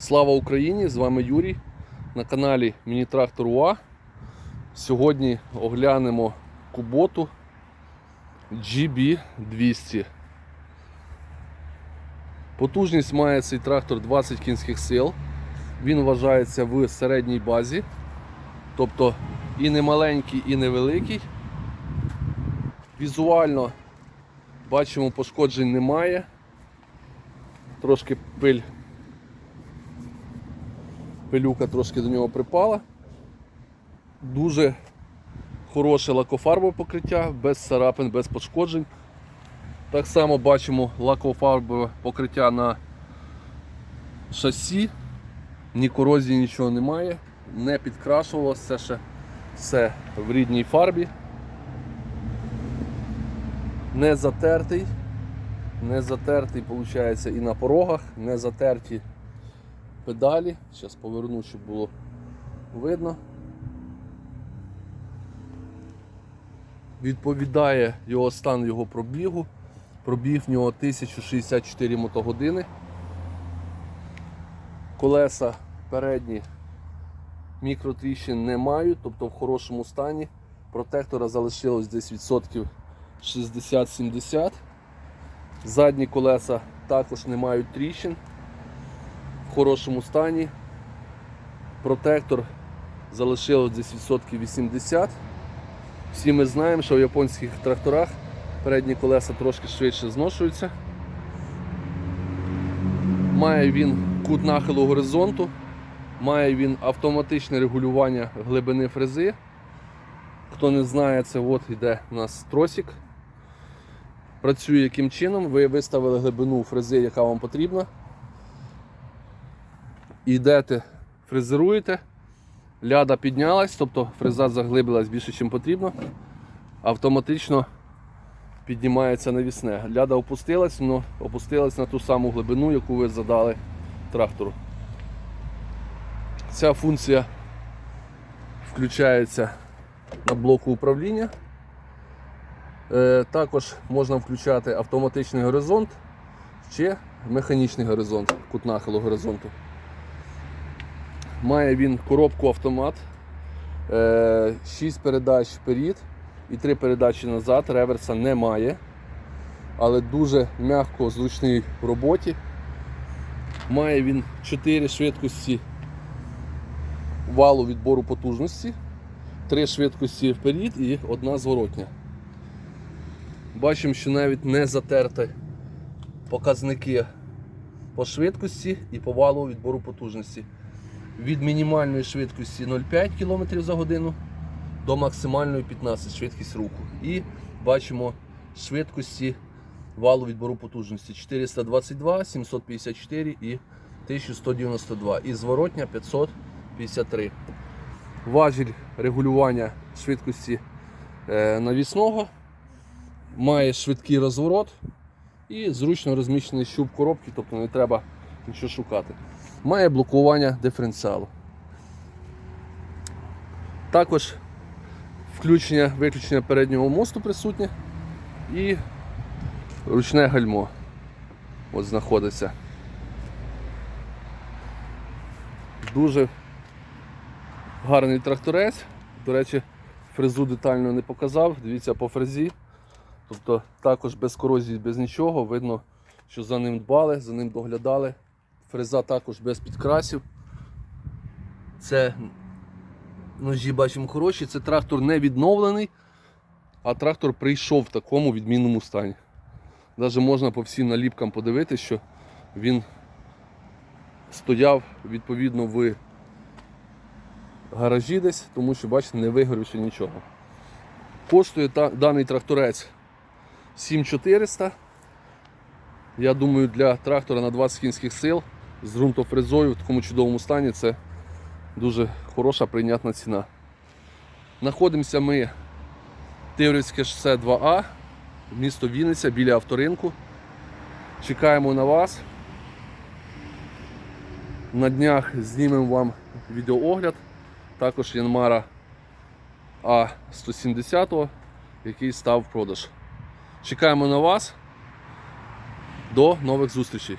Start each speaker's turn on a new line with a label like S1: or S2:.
S1: Слава Україні! З вами Юрій на каналі Міні-Трактор УА. Сьогодні оглянемо куботу GB200. Потужність має цей трактор 20 кінських сил. Він вважається в середній базі, тобто і не маленький, і не великий. Візуально бачимо, пошкоджень немає. Трошки пиль пилюка трошки до нього припала. Дуже хороше лакофарбове покриття, без царапин, без пошкоджень. Так само бачимо лакофарбове покриття на шасі, ні корозії, нічого немає, не підкрашувалося, це ще все в рідній фарбі. Не затертий, не затертий, виходить, і на порогах, не затерті педалі. Зараз поверну, щоб було видно. Відповідає його стан його пробігу. Пробіг в нього 1064 мотогодини. Колеса передні мікротріщин не мають, тобто в хорошому стані. Протектора залишилось десь відсотків 60-70. Задні колеса також не мають тріщин в хорошому стані. Протектор залишилось десь відсотків 80. Всі ми знаємо, що в японських тракторах передні колеса трошки швидше зношуються. Має він кут нахилу горизонту, має він автоматичне регулювання глибини фрези. Хто не знає, це от йде у нас тросик. Працює яким чином, ви виставили глибину фрези, яка вам потрібна. Йдете, фрезеруєте, ляда піднялась, тобто фреза заглибилась більше, ніж потрібно. Автоматично піднімається навісне. Ляда опустилась, але опустилась на ту саму глибину, яку ви задали трактору. Ця функція включається на блоку управління. Е, Також можна включати автоматичний горизонт чи механічний горизонт, кут нахилу горизонту. Має він коробку автомат, 6 передач вперед і 3 передачі назад. Реверса немає, але дуже м'яко зручний в роботі. Має він 4 швидкості валу відбору потужності, 3 швидкості вперед і одна зворотня. Бачимо, що навіть не затерті показники по швидкості і по валу відбору потужності від мінімальної швидкості 0,5 км за годину до максимальної 15 швидкість руху. І бачимо швидкості валу відбору потужності 422, 754 і 1192. І зворотня 553. Важіль регулювання швидкості е, навісного. Має швидкий розворот і зручно розміщений щуп коробки, тобто не треба нічого шукати має блокування диференціалу. Також включення виключення переднього мосту присутнє і ручне гальмо от знаходиться. Дуже гарний тракторець. До речі, фрезу детально не показав, дивіться по фрезі. Тобто також без корозії, без нічого, видно, що за ним дбали, за ним доглядали. Фреза також без підкрасів. Це ножі бачимо хороші, це трактор не відновлений, а трактор прийшов в такому відмінному стані. Навіть можна по всім наліпкам подивитися, що він стояв відповідно в гаражі десь, тому що, бачите, не вигорівши нічого. Коштує та, даний тракторець 7400. Я думаю, для трактора на 20 кінських сил з ґрунтофрезою в такому чудовому стані це дуже хороша прийнятна ціна. Знаходимося ми Тиврівське шосе 2А, місто Вінниця біля авторинку. Чекаємо на вас. На днях знімемо вам відеоогляд. Також Янмара А170, який став в продаж. Чекаємо на вас. До нових зустрічей!